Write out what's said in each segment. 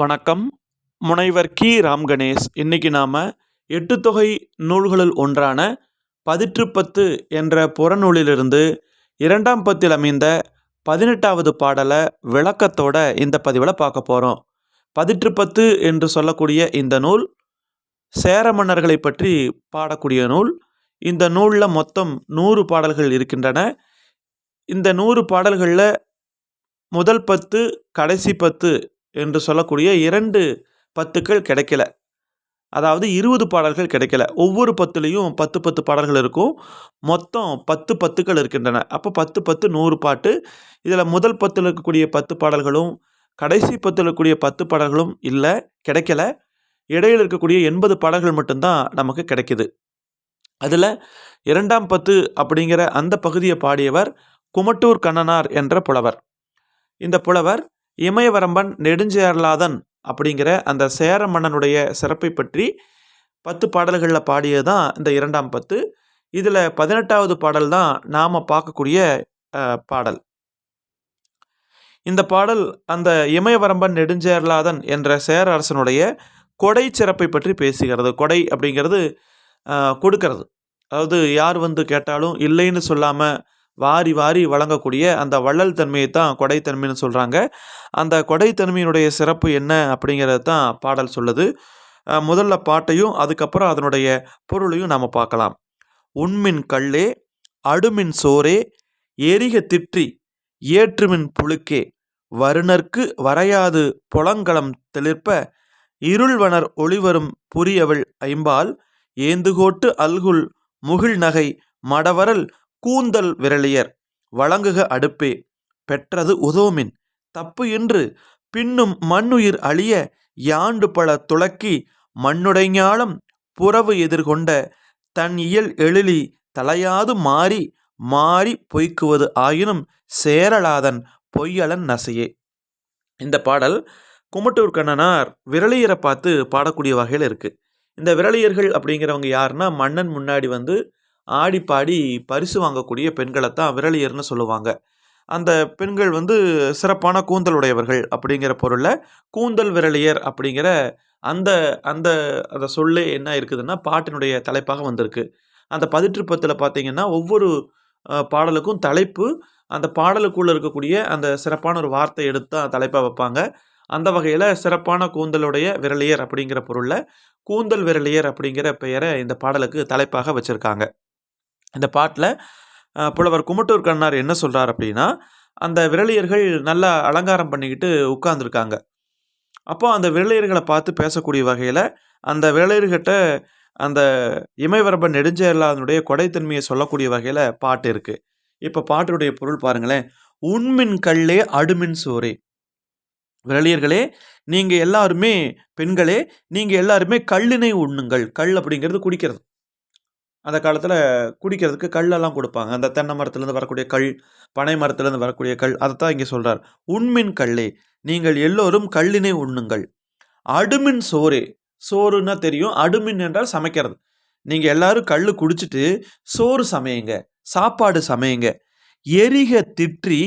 வணக்கம். முனைவர் கி. ராம் கணேஷ் இன்னைக்கு நாம் எட்டு தொகை நூல்களுள் ஒன்றான பதிற்றுப்பத்து என்ற புறநூலிலிருந்து இரண்டாம் பத்தில் அமைந்த பதினெட்டாவது பாடலை விளக்கத்தோட இந்த பதிவில் பார்க்க போகிறோம் பதிற்றுப்பத்து என்று சொல்லக்கூடிய இந்த நூல் சேர மன்னர்களை பற்றி பாடக்கூடிய நூல். இந்த நூலில் மொத்தம் நூறு பாடல்கள் இருக்கின்றன. இந்த நூறு பாடல்களில் முதல் பத்து கடைசி பத்து என்று சொல்லக்கூடிய இரண்டு பத்துக்கள் கிடைக்கல. அதாவது இருபது பாடல்கள் கிடைக்கல. ஒவ்வொரு பத்துலேயும் பத்து பத்து பாடல்கள் இருக்கும். மொத்தம் பத்து பத்துக்கள் இருக்கின்றன. அப்போ பத்து பத்து நூறு பாட்டு. இதில் முதல் பத்தில் இருக்கக்கூடிய பத்து பாடல்களும் கடைசி பத்தில் இருக்கக்கூடிய பத்து பாடல்களும் இல்லை கிடைக்கல. இடையில் இருக்கக்கூடிய எண்பது பாடல்கள் மட்டும்தான் நமக்கு கிடைக்கிது. அதில் இரண்டாம் பத்து அப்படிங்கிற அந்த பகுதியை பாடியவர் குமட்டூர் கண்ணனார் என்ற புலவர். இந்த புலவர் இமயவரம்பன் நெடுஞ்சேரலாதன் அப்படிங்கிற அந்த சேர மன்னனுடைய சிறப்பை பற்றி பத்து பாடல்களில் பாடியது தான் இந்த இரண்டாம் பத்து. இதில் பதினெட்டாவது பாடல் தான் நாம் பார்க்கக்கூடிய பாடல். இந்த பாடல் அந்த இமயவரம்பன் நெடுஞ்சேரலாதன் என்ற சேர அரசனுடைய கொடை சிறப்பை பற்றி பேசுகிறது. கொடை அப்படிங்கிறது கொடுக்கறது. அதாவது யார் வந்து கேட்டாலும் இல்லைன்னு சொல்லாமல் வாரி வாரி வழங்கக்கூடிய அந்த வள்ளல் தன்மையை தான் கொடைத்தன்மைன்னு சொல்கிறாங்க அந்த கொடைத்தன்மையினுடைய சிறப்பு என்ன அப்படிங்கிறது தான் பாடல் சொல்லுது. முதல்ல பாட்டையும் அதுக்கப்புறம் அதனுடைய பொருளையும் நாம் பார்க்கலாம். உண்மின் கல்லே அடுமின் சோரே எரிக திற்றி ஏற்றுமின் புழுக்கே வருணர்க்கு வரையாது புலங்களம் தெளிர்ப்ப இருள்வனர் ஒளிவரும் புரியவள் ஐம்பால் ஏந்துகோட்டு அல்குல் முகில் நகை மடவரல் கூந்தல் விரலியர் வழங்குக அடுப்பே பெற்றது உதோமின் தப்பு என்று பின்னும் மண்ணுயிர் அழிய யாண்டு பல துளக்கி மண்ணுடைஞாலம் புறவு எதிர்கொண்ட தன் இயல் எழிலி தலையாது மாறி மாறி பொய்க்குவது ஆயினும் சேரலாதன் பொய்யலன் நசையே. இந்த பாடல் குமட்டூர் கண்ணனார் விரலியரை பார்த்து பாடக்கூடிய வகையில் இருக்குது இந்த விரலியர்கள் அப்படிங்கிறவங்க யாருன்னா மன்னன் முன்னாடி வந்து ஆடி பாடி பரிசு வாங்கக்கூடிய பெண்களை தான் விரலியர்னு சொல்லுவாங்க. அந்த பெண்கள் வந்து சிறப்பான கூந்தல் உடையவர்கள் அப்படிங்கிற பொருளில் கூந்தல் விரலியர் அப்படிங்கிற அந்த அந்த அந்த சொல்லே என்ன இருக்குதுன்னா பாட்டினுடைய தலைப்பாக வந்திருக்கு. அந்த பதிற்றுப்பத்தில் பார்த்தீங்கன்னா ஒவ்வொரு பாடலுக்கும் தலைப்பு அந்த பாடலுக்குள்ளே இருக்கக்கூடிய அந்த சிறப்பான ஒரு வார்த்தை எடுத்து தான் தலைப்பாக வைப்பாங்க. அந்த வகையில் சிறப்பான கூந்தலுடைய விரலியர் அப்படிங்கிற பொருளில் கூந்தல் விரலியர் அப்படிங்கிற பெயரை இந்த பாடலுக்கு தலைப்பாக வச்சுருக்காங்க. இந்த பாட்டில் புலவர் குமட்டூர் கண்ணார் என்ன சொல்கிறார் அப்படின்னா அந்த விரலியர்கள் நல்லா அலங்காரம் பண்ணிக்கிட்டு உட்கார்ந்துருக்காங்க. அப்போ அந்த விரலியர்களை பார்த்து பேசக்கூடிய வகையில் அந்த விரலியர்கிட்ட அந்த இமயவரம்பன் நெடுஞ்செயலாதனுடைய கொடைத்தன்மையை சொல்லக்கூடிய வகையில் பாட்டு இருக்குது இப்போ பாட்டுடைய பொருள் பாருங்களேன். உண்மின் கல்லே அடுமின் சோரே விரலியர்களே நீங்கள் எல்லாருமே பெண்களே நீங்கள் எல்லாருமே கல்லினை உண்ணுங்கள். கல் அப்படிங்கிறது குடிக்கிறது. அந்த காலத்தில் குடிக்கிறதுக்கு கல்லெல்லாம் கொடுப்பாங்க. அந்த தென்னை மரத்துலேருந்து வரக்கூடிய கல் பனை மரத்துலேருந்து வரக்கூடிய கல் அதை தான் இங்கே சொல்கிறார் உண்மின் கல்லே நீங்கள் எல்லோரும் கல்லினை உண்ணுங்கள். அடுமின் சோறே சோறுன்னா தெரியும். அடுமின் என்றால் சமைக்கிறது. நீங்கள் எல்லாரும் கல் குடிச்சிட்டு சோறு சமையுங்க சாப்பாடு சமையுங்க. எரிக திற்றி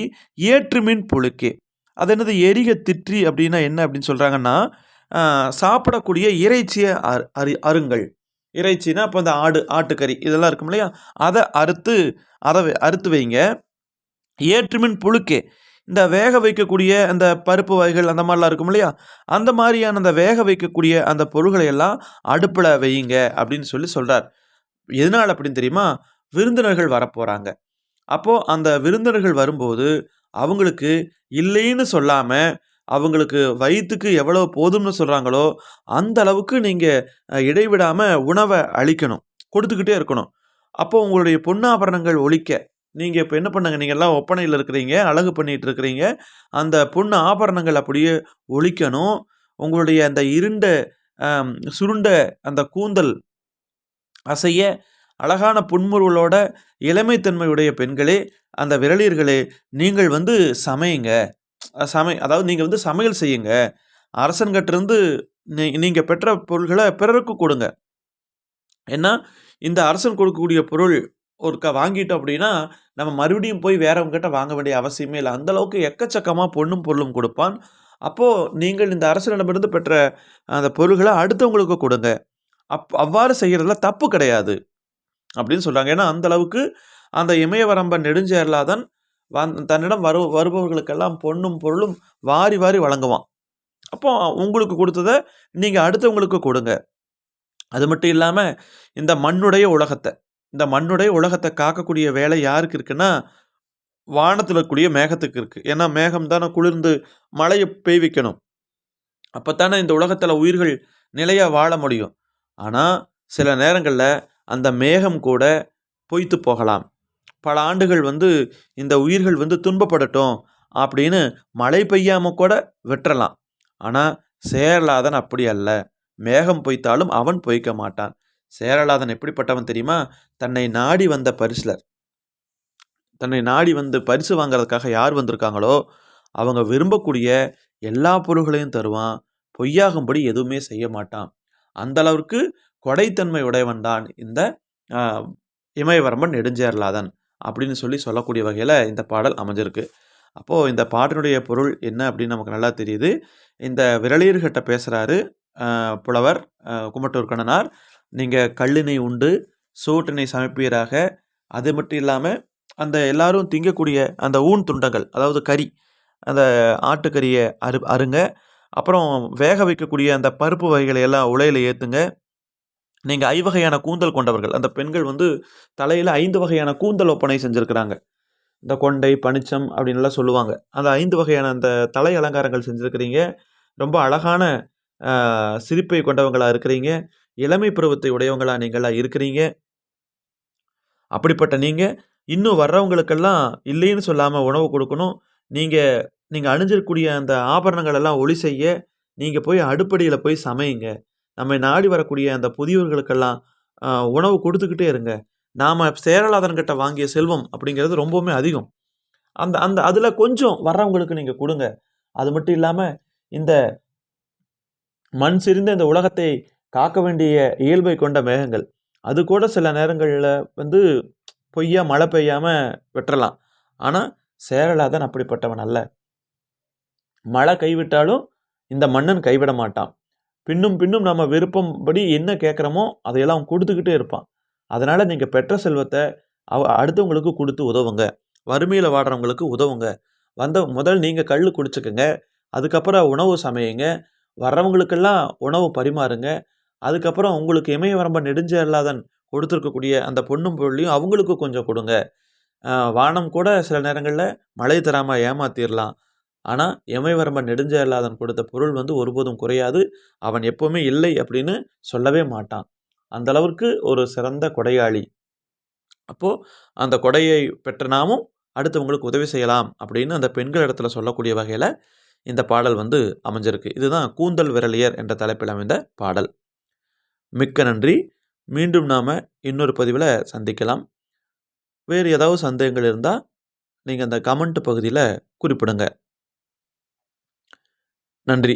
ஏற்றுமின் புழுக்கே. அது என்னது? எரிக திற்றி அப்படின்னா என்ன அப்படின்னு சொல்கிறாங்கன்னா சாப்பிடக்கூடிய இறைச்சியை அரு அரு அருங்கள். இறைச்சினா இப்போ இந்த ஆடு ஆட்டுக்கறி இதெல்லாம் இருக்கும் இல்லையா? அதை அறுத்து அதை அறுத்து வைங்க. ஏற்றுமின் புழுக்கே. இந்த வேக வைக்கக்கூடிய அந்த பருப்பு வகைகள் அந்த மாதிரிலாம் இருக்கும் இல்லையா? அந்த மாதிரியான அந்த வேக வைக்கக்கூடிய அந்த பொருள்களை எல்லாம் அடுப்பில் வையுங்க அப்படின்னு சொல்லி சொல்கிறார் எதனால் அப்படின்னு தெரியுமா? விருந்தினர்கள் வரப்போகிறாங்க அப்போது அந்த விருந்தினர்கள் வரும்போது அவங்களுக்கு இல்லைன்னு சொல்லாமல் அவங்களுக்கு வயிற்றுக்கு எவ்வளோ போதும்னு சொல்கிறாங்களோ அந்த அளவுக்கு நீங்கள் இடைவிடாமல் உணவை அளிக்கணும். கொடுத்துக்கிட்டே இருக்கணும். அப்போ உங்களுடைய பொன்னாபரணங்கள் ஒழிக்க நீங்கள் இப்போ என்ன பண்ணுங்க? நீங்கள் எல்லாம் ஒப்பனையில் இருக்கிறீங்க அழகு பண்ணிட்டு இருக்கிறீங்க. அந்த பொண்ணு ஆபரணங்கள் அப்படியே ஒழிக்கணும். உங்களுடைய அந்த இருண்ட சுருண்ட அந்த கூந்தல் அசைய அழகான புன்முருவலோட இளமைத்தன்மையுடைய பெண்களே அந்த விரலியர்களே நீங்கள் வந்து சமையுங்க. சமை அதாவது நீங்கள் வந்து சமையல் செய்யுங்க. அரசன்கிட்டருந்து நீ நீங்கள் பெற்ற பொருள்களை பிறருக்கு கொடுங்க. ஏன்னா இந்த அரசன் கொடுக்கக்கூடிய பொருள் ஒருக்கா வாங்கிட்டோம் அப்படின்னா நம்ம மறுபடியும் போய் வேறவங்ககிட்ட வாங்க வேண்டிய அவசியமே இல்லை. அந்த அளவுக்கு எக்கச்சக்கமாக பொண்ணும் பொருளும் கொடுப்பான். அப்போது நீங்கள் இந்த அரசனிடமிருந்து பெற்ற அந்த பொருள்களை அடுத்தவங்களுக்கு கொடுங்க. அப் அவ்வாறு செய்கிறதுல தப்பு கிடையாது. அப்படின்னு சொல்கிறாங்க ஏன்னா அந்தளவுக்கு அந்த இமயவரம்பன் நெடுஞ்சேரலாதன் வந் தன்னிடம் வரு வருபவர்களுக்கெல்லாம் பொண்ணும் பொருளும் வாரி வாரி வழங்குவான். அப்போ உங்களுக்கு கொடுத்ததை நீங்கள் அடுத்தவங்களுக்கு கொடுங்க. அது மட்டும் இல்லாமல் இந்த மண்ணுடைய உலகத்தை இந்த மண்ணுடைய உலகத்தை காக்கக்கூடிய வேலை யாருக்கு இருக்குன்னா வானத்தில் இருக்கக்கூடிய மேகத்துக்கு இருக்குது ஏன்னா மேகம் தானே குளிர்ந்து மழையை பெய்விக்கணும். அப்போ தானே இந்த உலகத்தில் உயிர்கள் நிலையாக வாழ முடியும். ஆனால் சில நேரங்களில் அந்த மேகம் கூட பொய்த்து போகலாம். பல ஆண்டுகள் வந்து இந்த உயிர்கள் வந்து துன்பப்படட்டும் அப்படின்னு மழை பெய்யாமல் கூட வெட்டலாம் ஆனால் சேரலாதன் அப்படி அல்ல. மேகம் பொய்த்தாலும் அவன் பொய்க்க மாட்டான். சேரலாதன் எப்படிப்பட்டவன் தெரியுமா? தன்னை நாடி வந்த பரிசுலர். தன்னை நாடி வந்து பரிசு வாங்குறதுக்காக யார் வந்திருக்காங்களோ அவங்க விரும்பக்கூடிய எல்லா பொருள்களையும் தருவான். பொய்யாகும்படி எதுவுமே செய்ய மாட்டான். அந்த அளவுக்கு கொடைத்தன்மை உடையவன் தான் இந்த இமயவரம்பன் நெடுஞ்சேரலாதன். அப்படின்னு சொல்லி சொல்லக்கூடிய வகையில் இந்த பாடல் அமைஞ்சிருக்கு. அப்போது இந்த பாட்டினுடைய பொருள் என்ன அப்படின்னு நமக்கு நல்லா தெரியுது. இந்த விரலியர்கிட்ட பேசுகிறாரு புலவர் குமட்டூர் கண்ணனார். நீங்கள் கல்லினை உண்டு சூட்டினை சமைப்பீராக. அது மட்டும் இல்லாமல் அந்த எல்லாரும் திங்கக்கூடிய அந்த ஊன் துண்டங்கள் அதாவது கறி அந்த ஆட்டுக்கறியை அரு அருங்க. அப்புறம் வேக வைக்கக்கூடிய அந்த பருப்பு வகைகளை எல்லாம் உலையில் ஏற்றுங்க நீங்கள் ஐவகையான கூந்தல் கொண்டவர்கள். அந்த பெண்கள் வந்து தலையில் ஐந்து வகையான கூந்தல் ஒப்பனை செஞ்சுருக்கிறாங்க. இந்த கொண்டை பனிச்சம் அப்படின்லாம் சொல்லுவாங்க. அந்த ஐந்து வகையான அந்த தலை அலங்காரங்கள் செஞ்சுருக்கிறீங்க. ரொம்ப அழகான சிரிப்பை கொண்டவங்களாக இருக்கிறீங்க. இளமை பருவத்தை உடையவங்களாக நீங்களாக இருக்கிறீங்க. அப்படிப்பட்ட நீங்கள் இன்னும் வர்றவங்களுக்கெல்லாம் இல்லைன்னு சொல்லாமல் உணவு கொடுக்கணும். நீங்கள் நீங்கள் அணிஞ்சிருக்கக்கூடிய அந்த ஆபரணங்கள் எல்லாம் ஒளி செய்ய நீங்கள் போய் அடுப்படியில் போய் சமையுங்க. நம்மை நாடி வரக்கூடிய அந்த புதியவர்களுக்கெல்லாம் உணவு கொடுத்துக்கிட்டே இருங்க. நாம் சேரலாதன்கிட்ட வாங்கிய செல்வம் அப்படிங்கிறது ரொம்பவுமே அதிகம். அந்த அந்த அதில் கொஞ்சம் வர்றவங்களுக்கு நீங்கள் கொடுங்க. அது மட்டும் இல்லாமல் இந்த மண் சிரிந்த இந்த உலகத்தை காக்க வேண்டிய இயல்பை கொண்ட மேகங்கள் அது கூட சில நேரங்களில் வந்து பொய்யா மழை பெய்யாமல் வெட்டலாம் ஆனால் சேரலாதன் அப்படிப்பட்டவன் அல்ல. மழை கைவிட்டாலும் இந்த மன்னன் கைவிட மாட்டான். பின்னும் பின்னும் நம்ம விருப்பம்படி என்ன கேட்குறோமோ அதையெல்லாம் கொடுத்துக்கிட்டே இருப்பான். அதனால் நீங்கள் பெற்ற செல்வத்தை அவ அடுத்தவங்களுக்கு கொடுத்து உதவுங்க. வறுமையில் வாடுறவங்களுக்கு உதவுங்க. வந்த முதல் நீங்கள் கல் குடிச்சுக்கோங்க. அதுக்கப்புறம் உணவு சமையுங்க. வர்றவங்களுக்கெல்லாம் உணவு பரிமாறுங்க. அதுக்கப்புறம் உங்களுக்கு இமயவரம்ப நெடுஞ்சேரலாதன் கொடுத்துருக்கக்கூடிய அந்த பொண்ணும் பொருளையும் அவங்களுக்கு கொஞ்சம் கொடுங்க. வானம் கூட சில நேரங்களில் மழை தராமல் ஏமாத்திடலாம் ஆனால் இமயவரம்பன் நெடுஞ்சேரலாதன் கொடுத்த பொருள் வந்து ஒருபோதும் குறையாது. அவன் எப்போவுமே இல்லை அப்படின்னு சொல்லவே மாட்டான். அந்த ஒரு சிறந்த கொடையாளி. அப்போது அந்த கொடையை பெற்ற நாமும் அடுத்தவங்களுக்கு உதவி செய்யலாம் அப்படின்னு அந்த பெண்கள் இடத்துல சொல்லக்கூடிய வகையில் இந்த பாடல் வந்து அமைஞ்சிருக்கு. இதுதான் கூந்தல் விரலியர் என்ற தலைப்பில் அமைந்த பாடல். மிக்க நன்றி. மீண்டும் நாம் இன்னொரு பதிவில் சந்திக்கலாம். வேறு ஏதாவது சந்தேகங்கள் இருந்தால் நீங்கள் அந்த கமெண்ட் பகுதியில் குறிப்பிடுங்க. நன்றி.